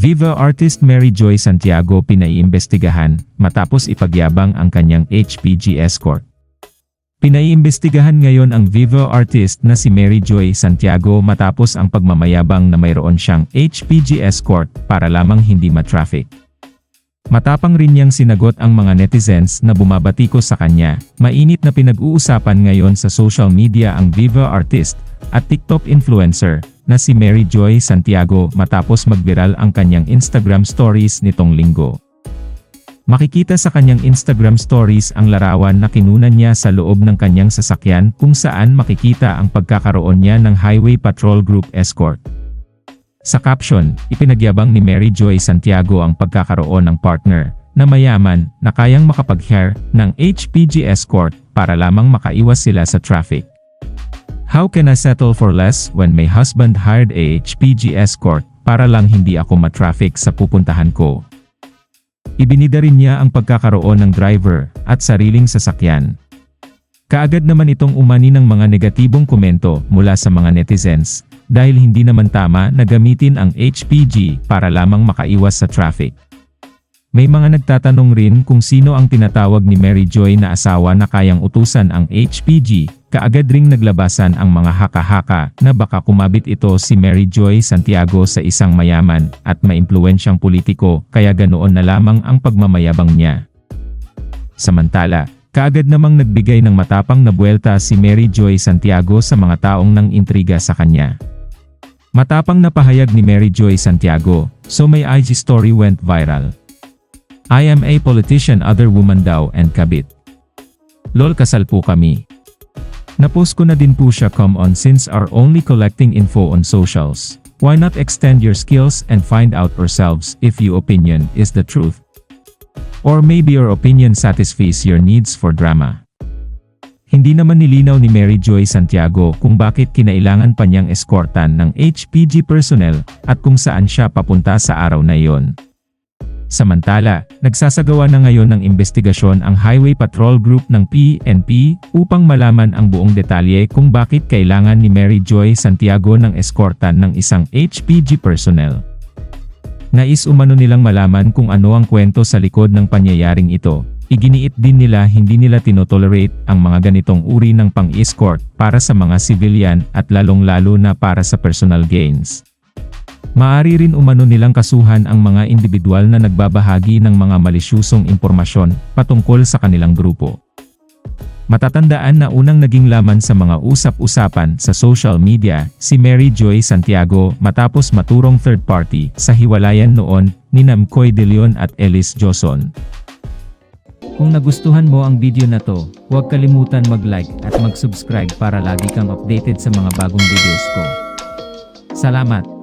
Viva artist Mary Joy Santiago pinaiimbestigahan matapos ipagyabang ang kanyang HPG escort. Pinaiimbestigahan ngayon ang Viva artist na si Mary Joy Santiago matapos ang pagmamayabang na mayroon siyang HPG escort para lamang hindi matraffic. Matapang rin niyang sinagot ang mga netizens na bumabatiko sa kanya. Mainit na pinag-uusapan ngayon sa social media ang Viva artist at TikTok influencer na si Mary Joy Santiago matapos magviral ang kanyang Instagram stories nitong linggo. Makikita sa kanyang Instagram stories ang larawan na kinunan niya sa loob ng kanyang sasakyan kung saan makikita ang pagkakaroon niya ng Highway Patrol Group escort. Sa caption, ipinagyabang ni Mary Joy Santiago ang pagkakaroon ng partner na mayaman na kayang makapag-hire ng HPG escort para lamang makaiwas sila sa traffic. How can I settle for less when my husband hired a HPG escort para lang hindi ako matraffic sa pupuntahan ko? Ibinida rin niya ang pagkakaroon ng driver at sariling sasakyan. Kaagad naman itong umani ng mga negatibong komento mula sa mga netizens dahil hindi naman tama na gamitin ang HPG para lamang makaiwas sa traffic. May mga nagtatanong rin kung sino ang tinatawag ni Mary Joy na asawa na kayang utusan ang HPG, kaagad ring naglabasan ang mga haka-haka na baka kumabit ito si Mary Joy Santiago sa isang mayaman at maimpluwensyang politiko kaya ganoon na lamang ang pagmamayabang niya. Samantala, kaagad namang nagbigay ng matapang na buwelta si Mary Joy Santiago sa mga taong nang intriga sa kanya. Matapang na pahayag ni Mary Joy Santiago, so my IG story went viral. I am a politician other woman daw and kabit. Lol kasal po kami. Napost ko na din po siya come on since are only collecting info on socials. Why not extend your skills and find out ourselves if your opinion is the truth? Or maybe your opinion satisfies your needs for drama. Hindi naman nilinaw ni Mary Joy Santiago kung bakit kinailangan pa niyang eskortan ng HPG personnel at kung saan siya papunta sa araw na iyon. Samantala, nagsasagawa na ngayon ng investigasyon ang Highway Patrol Group ng PNP upang malaman ang buong detalye kung bakit kailangan ni Mary Joy Santiago ng eskortan ng isang HPG personnel. Nais umano nilang malaman kung ano ang kwento sa likod ng pangyayaring ito. Iginiit din nila hindi nila tinotolerate ang mga ganitong uri ng pang-escort para sa mga civilian at lalong-lalo na para sa personal gains. Maari rin umano nilang kasuhan ang mga individual na nagbabahagi ng mga malisyusong impormasyon patungkol sa kanilang grupo. Matatandaan na unang naging laman sa mga usap-usapan sa social media si Mary Joy Santiago matapos maturong third party sa hiwalayan noon ni Namcoy De Leon at Ellis Joson. Kung nagustuhan mo ang video na to, huwag kalimutan mag-like at mag-subscribe para lagi kang updated sa mga bagong videos ko. Salamat!